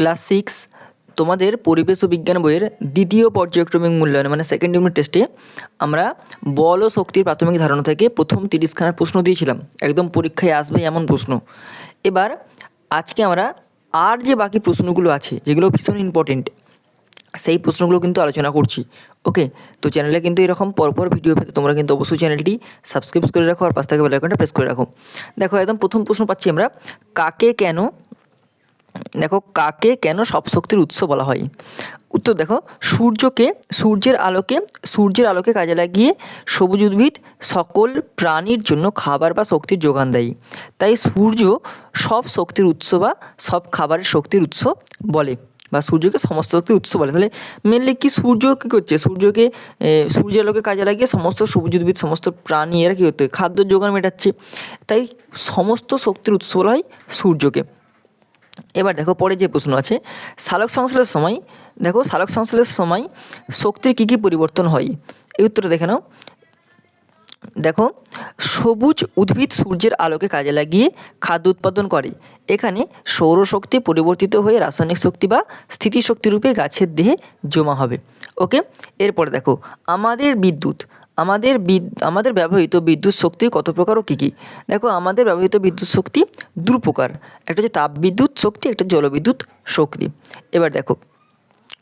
Class six তোমাদের পরিবেশ ও বিজ্ঞান বইয়ের দ্বিতীয় পর্যায়ক্রমিক মূল্যায়ন মানে সেকেন্ড ইউনিট টেস্টে আমরা বল ও শক্তির প্রাথমিক ধারণা থেকে প্রথম তিরিশখানার প্রশ্ন দিয়েছিলাম। একদম পরীক্ষায় আসবে এমন প্রশ্ন। এবার আজকে আমরা আর যে বাকি প্রশ্নগুলো আছে, যেগুলো ভীষণ ইম্পর্টেন্ট সেই প্রশ্নগুলো কিন্তু আলোচনা করছি। ওকে তো চ্যানেলে কিন্তু এরকম পরপর ভিডিও পেতে তোমরা কিন্তু অবশ্যই চ্যানেলটি সাবস্ক্রাইব করে রাখো আর পাশ থেকে বেল আইকনটা প্রেস করে রাখো। দেখো, একদম প্রথম প্রশ্ন পাচ্ছি আমরা, কাকে কেন দেখো, কাকে কেন সব শক্তির উৎস বলা হয়? উত্তর দেখো, সূর্যকে, সূর্যের আলোকে সূর্যের আলোকে কাজে লাগিয়ে সবুজ উদ্ভিদ সকল প্রাণীর জন্য খাবার বা শক্তির যোগান দেয়। তাই সূর্য সব শক্তির উৎস বা সব খাবারের শক্তির উৎস বলে, বা সূর্যকে সমস্ত শক্তির উৎস বলে। তাহলে মেনলি কি সূর্য কী করছে? সূর্যকে সূর্যের আলোকে কাজে লাগিয়ে সমস্ত সবুজ উদ্ভিদ, সমস্ত প্রাণী এরা কী করতে খাদ্য যোগান মেটাচ্ছে। তাই সমস্ত শক্তির উৎস বলা হয় সূর্যকে। এবার দেখো পরে যে প্রশ্ন আছে, সালোক সংশ্লেষের সময়, দেখো সালোক সংশ্লেষের সময় শক্তির কী কী পরিবর্তন হয়? এই উত্তরটা দেখে নাও। দেখো, সবুজ উদ্ভিদ সূর্যের আলোকে কাজে লাগিয়ে খাদ্য উৎপাদন করে। এখানে সৌরশক্তি পরিবর্তিত হয়ে রাসায়নিক শক্তি বা স্থিতিশক্তি রূপে গাছের দেহে জমা হবে। ওকে? এরপরে দেখো, আমাদের বিদ্যুৎ আমাদের আমাদের ব্যবহৃত বিদ্যুৎ শক্তি কত প্রকার ও কী কী? দেখো, আমাদের ব্যবহৃত বিদ্যুৎ শক্তি দু প্রকার। একটা হচ্ছে তাপবিদ্যুৎ শক্তি, একটা জলবিদ্যুৎ শক্তি। এবার দেখো,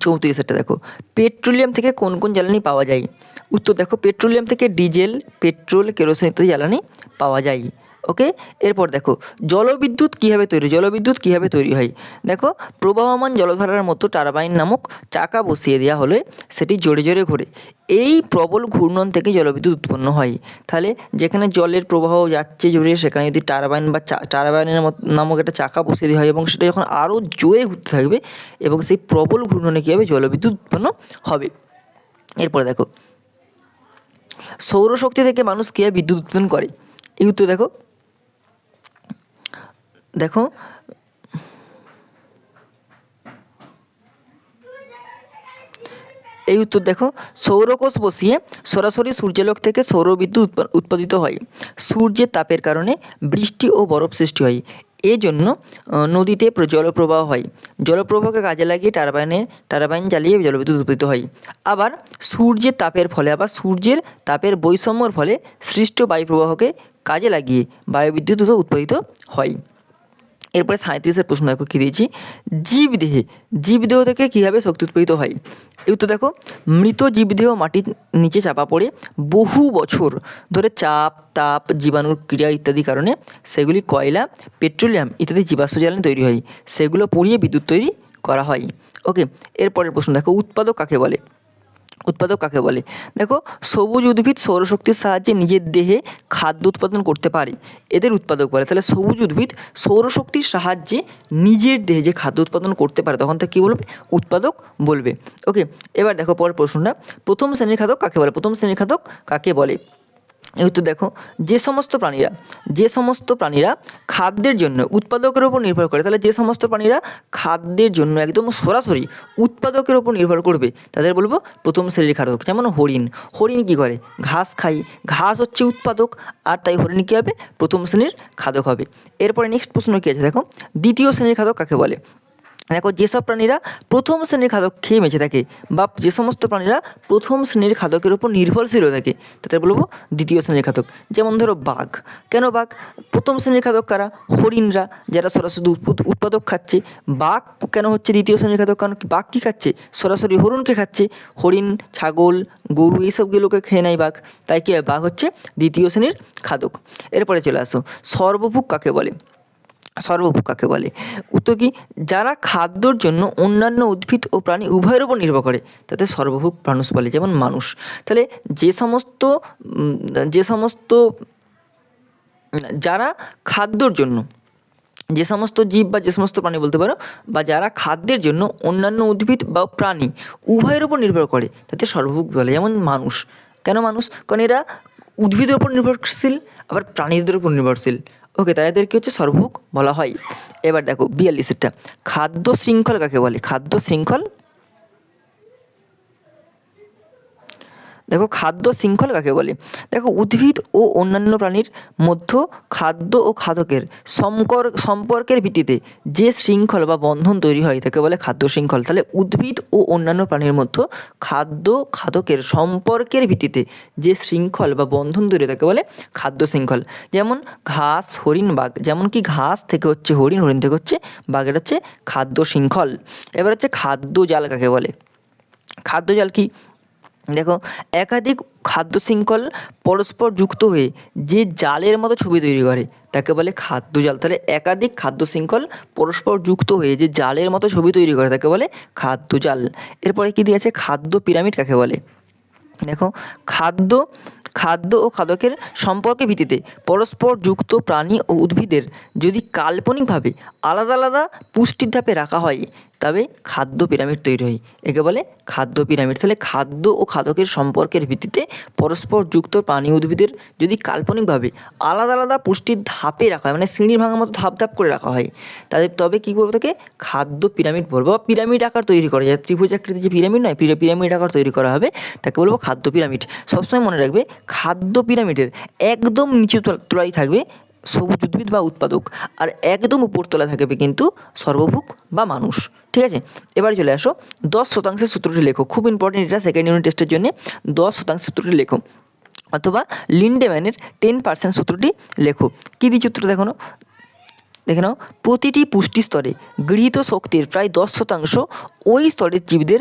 চৌত্রিশ একটা দেখো। পেট্রোলিয়াম থেকে কোন কোন জ্বালানি পাওয়া যায়? উত্তর দেখো, পেট্রোলিয়াম থেকে ডিজেল, পেট্রোল, কেরোসিন ইত্যাদি জ্বালানি পাওয়া যায়। ওকে এরপর দেখো, জলবিদ্যুৎ কীভাবে তৈরি? জলবিদ্যুৎ কীভাবে তৈরি হয়? দেখো, প্রবাহমান জলধারার মতো টারবাইন নামক চাকা বসিয়ে দেওয়া হলে সেটি জোরে জোরে ঘোরে। এই প্রবল ঘূর্ণন থেকে জলবিদ্যুৎ উৎপন্ন হয়। তাহলে যেখানে জলের প্রবাহ যাচ্ছে জোরে, সেখানে যদি টারবাইন বা টারবাইনের নামক একটা চাকা বসিয়ে দেওয়া হয় এবং সেটা যখন আরও জোরে ঘুরতে থাকবে এবং সেই প্রবল ঘূর্ণনে কী হবে জলবিদ্যুৎ উৎপন্ন হবে? এরপরে দেখো, সৌরশক্তি থেকে মানুষ কীভাবে বিদ্যুৎ উৎপাদন করে? এই উত্তর দেখো দেখো। এই উত্তর দেখো, সৌরকোষ বসিয়ে সরাসরি সূর্যালোক থেকে সৌরবিদ্যুৎ উৎপা- উৎপাদিত হয়। সূর্যের তাপের কারণে বৃষ্টি ও বরফ সৃষ্টি হয়। এজন্য নদীতে জলপ্রবাহ হয়। জলপ্রবাহকে কাজে লাগিয়ে টারবাইনে, টারবাইন জ্বালিয়ে জলবিদ্যুৎ উৎপাদিত হয়। আবার সূর্যের তাপের ফলে, আবার সূর্যের তাপের বৈষম্যর ফলে সৃষ্ট বায়ুপ্রবাহকে কাজে লাগিয়ে বায়ুবিদ্যুৎ উৎপাদিত হয়। এরপরে সাঁত্রিশের প্রশ্ন দেখো কী দিয়েছি? জীবদেহে, জীবদেহ থেকে কীভাবে শক্তি উৎপাদিত হয়? উত্তর দেখো, মৃত জীবদেহ মাটির নিচে চাপা পড়ে বহু বছর ধরে চাপ, তাপ, জীবাণুর ক্রিয়া ইত্যাদি কারণে সেগুলি কয়লা, পেট্রোলিয়াম ইত্যাদি জীবাশ্ম জ্বালানি তৈরি হয়। সেগুলো পুড়িয়ে বিদ্যুৎ তৈরি করা হয়। ওকে, এরপরের প্রশ্ন দেখো, উৎপাদক কাকে বলে? উৎপাদক কাকে বলে? দেখো, সবুজ উদ্ভিদ সৌরশক্তির সাহায্যে নিজের দেহে খাদ্য উৎপাদন করতে পারে। এদের উৎপাদক বলে। তাহলে সবুজ উদ্ভিদ সৌরশক্তির সাহায্যে নিজের দেহে যে খাদ্য উৎপাদন করতে পারে, তখন তা কী বলবে? উৎপাদক বলবে। ওকে এবার দেখো পরের প্রশ্নটা। প্রথম শ্রেণির খাদক কাকে বলে? প্রথম শ্রেণির খাদক কাকে বলে? উত্তর দেখো, যে সমস্ত প্রাণীরা, যে সমস্ত প্রাণীরা খাদ্যের জন্য উৎপাদকের উপর নির্ভর করে, তাহলে যে সমস্ত প্রাণীরা খাদ্যের জন্য একদম সরাসরি উৎপাদকের উপর নির্ভর করবে, তাদের বলব প্রথম শ্রেণির খাদক, যেমন হরিণ। হরিণ কী করে? ঘাস খাই ঘাস হচ্ছে উৎপাদক, আর তাই হরিণ কী হবে? প্রথম শ্রেণির খাদক হবে। এরপরে নেক্সট প্রশ্ন কী আছে? দেখো, দ্বিতীয় শ্রেণির খাদক কাকে বলে? দেখো, যেসব প্রাণীরা প্রথম শ্রেণির খাদক খেয়ে বেঁচে থাকে বা যে সমস্ত প্রাণীরা প্রথম শ্রেণির খাদকের উপর নির্ভরশীল হয়ে থাকে, তাদের বলব দ্বিতীয় শ্রেণির খাদক। যেমন ধরো, বাঘ। কেন বাঘ? প্রথম শ্রেণির খাদক কারা? হরিণরা, যারা সরাসরি উৎপ- উৎপাদক খাচ্ছে। বাঘ কেন হচ্ছে দ্বিতীয় শ্রেণির খাদক? কারণ বাঘ কী খাচ্ছে? সরাসরি হরিণকে খাচ্ছে। হরিণ, ছাগল, গরু এইসবগুলোকে খেয়ে নেয় বাঘ। তাই কি? বাঘ হচ্ছে দ্বিতীয় শ্রেণির খাদক। এরপরে চলে আসো সর্বভুক কাকে বলে? সর্বভুক কাকে বলে। উত্তর কি যারা খাদ্যর জন্য অন্যান্য উদ্ভিদ ও প্রাণী উভয়ের উপর নির্ভর করে তাতে সর্বভুক মানুষ বলে যেমন মানুষ। তাহলে যে সমস্ত যে সমস্ত, যারা খাদ্যর জন্য, যে সমস্ত জীব বা যে সমস্ত প্রাণী বলতে পারো, বা যারা খাদ্যের জন্য অন্যান্য উদ্ভিদ বা প্রাণী উভয়ের উপর নির্ভর করে তাতে সর্বভুক বলে যেমন মানুষ। কেন মানুষ? কারণ এরা উদ্ভিদের উপর নির্ভরশীল, আবার প্রাণীদের উপর নির্ভরশীল। ওকে তাই এদেরকে হচ্ছে সর্বভুক বলা হয়। এবার দেখো, বিয়াল্লিশেরটা। খাদ্য শৃঙ্খল কাকে বলে? খাদ্য শৃঙ্খল দেখো খাদ্য শৃঙ্খল কাকে বলে? দেখো উদ্ভিদ ও অন্যান্য প্রাণীর মধ্য খাদ্য ও খাদকের সম্কর সম্পর্কের ভিত্তিতে যে শৃঙ্খল বা বন্ধন তৈরি হয় তাকে বলে খাদ্য শৃঙ্খল। তাহলে উদ্ভিদ ও অন্যান্য প্রাণীর মধ্যে খাদ্য, খাদকের সম্পর্কের ভিত্তিতে যে শৃঙ্খল বা বন্ধন তৈরি তাকে বলে খাদ্য শৃঙ্খল। যেমন ঘাস, হরিণ, বাঘ, যেমন কি ঘাস থেকে হচ্ছে হরিণ হরিণ থেকে হচ্ছে বাঘের হচ্ছে খাদ্য শৃঙ্খল। এবার হচ্ছে খাদ্য জাল কাকে বলে? খাদ্য জাল কি? দেখো, একাধিক খাদ্য শৃঙ্খল পরস্পর যুক্ত হয়ে যে জালের মতো ছবি তৈরি করে, তাকে বলে খাদ্য জাল। তাহলে একাধিক খাদ্য শৃঙ্খল পরস্পর যুক্ত হয়ে যে জালের মতো ছবি তৈরি করে, তাকে বলে খাদ্য জাল। এরপরে কী দিয়েছে খাদ্য পিরামিড কাকে বলে? দেখো, খাদ্য খাদ্য ও খাদকের সম্পর্কের ভিত্তিতে পরস্পর যুক্ত প্রাণী ও উদ্ভিদের যদি কাল্পনিকভাবে আলাদা আলাদা পুষ্টির ধাপে রাখা হয় তবে খাদ্য পিরামিড তৈরি হয়। একে বলে খাদ্য পিরামিড। তাহলে খাদ্য ও খাদকের সম্পর্কের ভিত্তিতে পরস্পর যুক্ত প্রাণী উদ্ভিদের যদি কাল্পনিকভাবে আলাদা আলাদা পুষ্টির ধাপে রাখা হয় মানে সিঁড়ি ভাঙার মতো ধাপ ধাপ করে রাখা হয় তাদের তবে কী করব তাকে? খাদ্য পিরামিড বলব বা পিরামিড আকার তৈরি করা যায়। ত্রিভুজ আকৃতি যে পিরামিড নয়, পিরা- পিরামিড আকার তৈরি করা হবে, তাকে বলব খাদ্য পিরামিড। সবসময় মনে রাখবে, খাদ্য পিরামিডের একদম নিচু তল- তলায় থাকবে সবুজ উদ্ভিদ বা উৎপাদক, আর একদম উপরতলা থাকবে কিন্তু সর্বভুক বা মানুষ। ঠিক আছে? এবার চলে আসো। দশ শতাংশের সূত্রটি লেখো। খুব ইম্পর্টেন্ট এটা সেকেন্ড ইউনিট টেস্টের জন্য। দশ শতাংশ সূত্রটি লেখো। অথবা লিন্ডেম্যানের টেন পার্সেন্ট সূত্রটি লেখো। কী দিয়ে সূত্র দেখো? দেখে নাও। প্রতিটি পুষ্টি স্তরে গৃহীত শক্তির প্রায় দশ শতাংশ ওই স্তরের জীবদের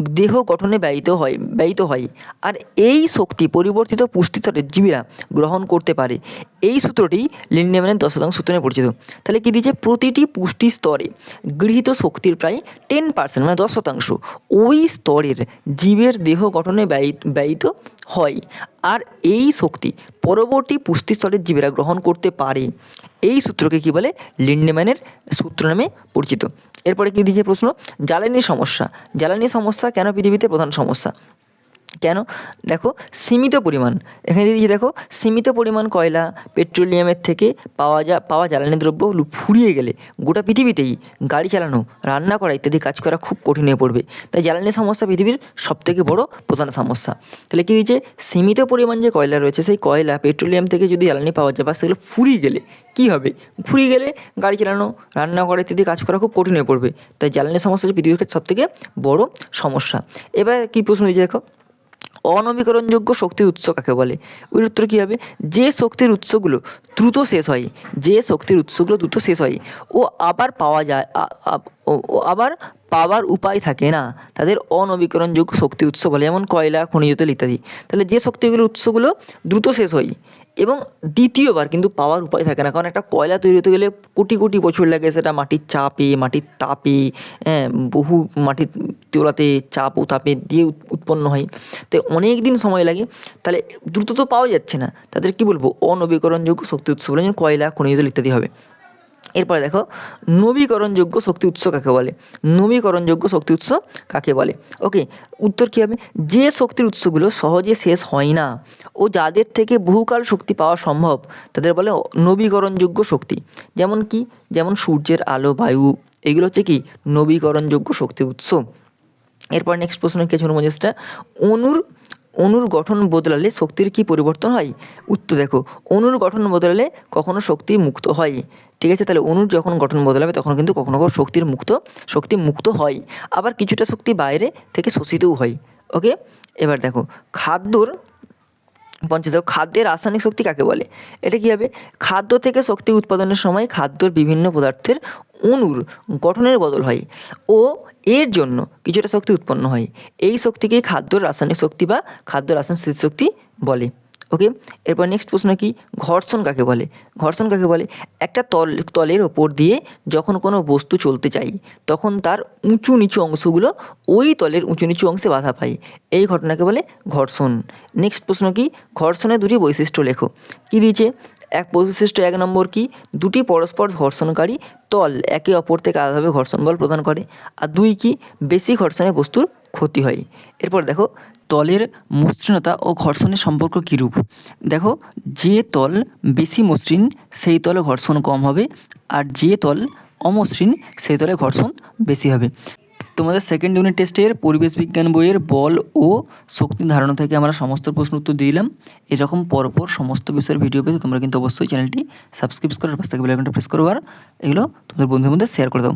দেহ গঠনে ব্যয়িত হয় ব্যয়িত হয়। আর এই শক্তি পরিবর্তিত পুষ্টি স্তরের জীবীরা গ্রহণ করতে পারে। এই সূত্রটি লিন্ডেম্যানের দশ শতাংশ সূত্রে পরিচিত। তাহলে কী দিয়েছে? প্রতিটি পুষ্টি স্তরে গৃহীত শক্তির প্রায় টেন পার্সেন্ট মানে দশ শতাংশ ওই স্তরের জীবের দেহ গঠনে ব্যয়িত হয়। আর এই শক্তি পরবর্তী পুষ্টি স্তরের জীবেরা গ্রহণ করতে পারে। এই সূত্রকে কী বলে? লিন্ডেম্যানের সূত্র নামে পরিচিত। এরপরে কী দিয়েছে প্রশ্ন? জ্বালানি সমস্যা। জ্বালানি সমস্যা কেন পৃথিবীতে প্রধান সমস্যা? কেন? দেখো, সীমিত পরিমাণ। এখানে দিয়ে দেখো, সীমিত পরিমাণ কয়লা পেট্রোলিয়ামের থেকে পাওয়া যা, পাওয়া জ্বালানি দ্রব্য ফুরিয়ে গেলে। গোটা পৃথিবীতেই গাড়ি চালানো, রান্না করা ইত্যাদি কাজ করা খুব কঠিন হয়ে পড়বে। তাই জ্বালানি সমস্যা পৃথিবীর সবথেকে বড় প্রধান সমস্যা। তাহলে কী হয়েছে? সীমিত পরিমাণ যে কয়লা রয়েছে, সেই কয়লা পেট্রোলিয়াম থেকে যদি জ্বালানি পাওয়া যায় বা সেগুলো ফুরিয়ে গেলে কী হবে? ফুরিয়ে গেলে গাড়ি চালানো, রান্না করা ইত্যাদি কাজ করা খুব কঠিন হয়ে পড়বে। তাই জ্বালানি সমস্যা হচ্ছে পৃথিবীর সবথেকে বড় সমস্যা। এবার কী প্রশ্ন দিয়েছে দেখো? অনবীকরণযোগ্য শক্তির উৎস কাকে বলে? ওই উত্তর কী হবে? যে শক্তির উৎসগুলো দ্রুত শেষ হয়, যে শক্তির উৎসগুলো দ্রুত শেষ হয়, ও আবার পাওয়া যায় আবার পাওয়ার উপায় থাকে না, তাদের অনবীকরণযোগ্য শক্তি উৎস বলে, যেমন কয়লা, খনিজ তেল ইত্যাদি। তাহলে যে শক্তিগুলো, উৎসগুলো দ্রুত শেষ হয়। এবং দ্বিতীয়বার কিন্তু পাওয়ার উপায় থাকে না, কারণ একটা কয়লা তৈরি হতে গেলে কোটি কোটি বছর লাগে সেটা মাটির চাপে, মাটির তাপে হ্যাঁ বহু মাটির তোলাতে চাপ ও তাপে দিয়ে উৎপন্ন হয়। তাই অনেক দিন সময় লাগে, তাহলে দ্রুত তো পাওয়া যাচ্ছে না। তাদের কি বলব? অনবীকরণযোগ্য শক্তি উৎস বলে, যেমন কয়লা, খনিজ তেল ইত্যাদি হবে। এরপরে দেখো, নবীকরণযোগ্য শক্তি উৎস কাকে বলে? নবীকরণযোগ্য শক্তি উৎস কাকে বলে? ওকে উত্তর কী হবে? যে শক্তির উৎসগুলো সহজে শেষ হয় না ও যাদের থেকে বহুকাল শক্তি পাওয়া সম্ভব, তাদের বলে নবীকরণযোগ্য শক্তি। যেমন কি? যেমন সূর্যের আলো, বায়ু, এগুলো হচ্ছে কি? নবীকরণযোগ্য শক্তি উৎস। এরপর নেক্সট প্রশ্ন কি আছে অনুমোজেসটা অনুর অণুর গঠন বদলালে শক্তির কি পরিবর্তন হয়? উত্তর দেখো, অনুর গঠন বদলালে কখনো শক্তি মুক্ত হয়। ঠিক আছে, তাহলে অনুর যখন গঠন বদলাবে, তখন কিন্তু কখনো কখনো শক্তির মুক্ত, শক্তি মুক্ত হয়। আবার কিছুটা শক্তি বাইরে থেকে শোষিতও হয়। ওকে এবার দেখো, খাদ্যর পঞ্চাশ দেখো খাদ্যের রাসায়নিক শক্তি কাকে বলে? এটা কী হবে? খাদ্য থেকে শক্তি উৎপাদনের সময় খাদ্যর বিভিন্ন পদার্থের অণুর গঠনের বদল হয় ও এর জন্য কিছুটা শক্তি উৎপন্ন হয়। এই শক্তিকেই খাদ্যর রাসায়নিক শক্তি বা খাদ্য রাসায়নিক শক্তি বলে। ওকে এরপর নেক্সট প্রশ্ন কি? ঘর্ষণ কাকে বলে? ঘর্ষণ কাকে বলে? একটা তল, তলের ওপর দিয়ে যখন কোনো বস্তু চলতে চাই, তখন তার উঁচু নিচু অংশগুলো ওই তলের উঁচু নিচু অংশে বাধা পায়। এই ঘটনাকে বলে ঘর্ষণ। নেক্সট প্রশ্ন কি? ঘর্ষণের দুটি বৈশিষ্ট্য লেখো। কী দিয়েছে? এক বৈশিষ্ট্য এক নম্বর কি? দুটি পরস্পর ঘর্ষণকারী তল একে অপর থেকে আলাদাভাবে ঘর্ষণ বল প্রদান করে। আর দুই কি? বেশি ঘর্ষণে বস্তুর ক্ষতি হয়। এরপর দেখো, তলের মসৃণতা ও ঘর্ষণের সম্পর্ক কীরূপ? দেখো, যে তল বেশি মসৃণ, সেই তলে ঘর্ষণ কম হবে, আর যে তল অমসৃণ, সেই তলে ঘর্ষণ বেশি হবে। তোমাদের সেকেন্ড ইউনিট টেস্টের পরিবেশ বিজ্ঞান বইয়ের বল ও শক্তি ধারণা থেকে আমরা সমস্ত প্রশ্ন উত্তর দিলাম। এরকম পরপর সমস্ত বিষয়ের ভিডিও পেতে তোমরা কিন্তু অবশ্যই চ্যানেলটি সাবস্ক্রাইব করার পাশ থেকে বেল আইকনটা প্রেস করো আর এগুলো তোমাদের বন্ধুদের মধ্যে শেয়ার করে দাও।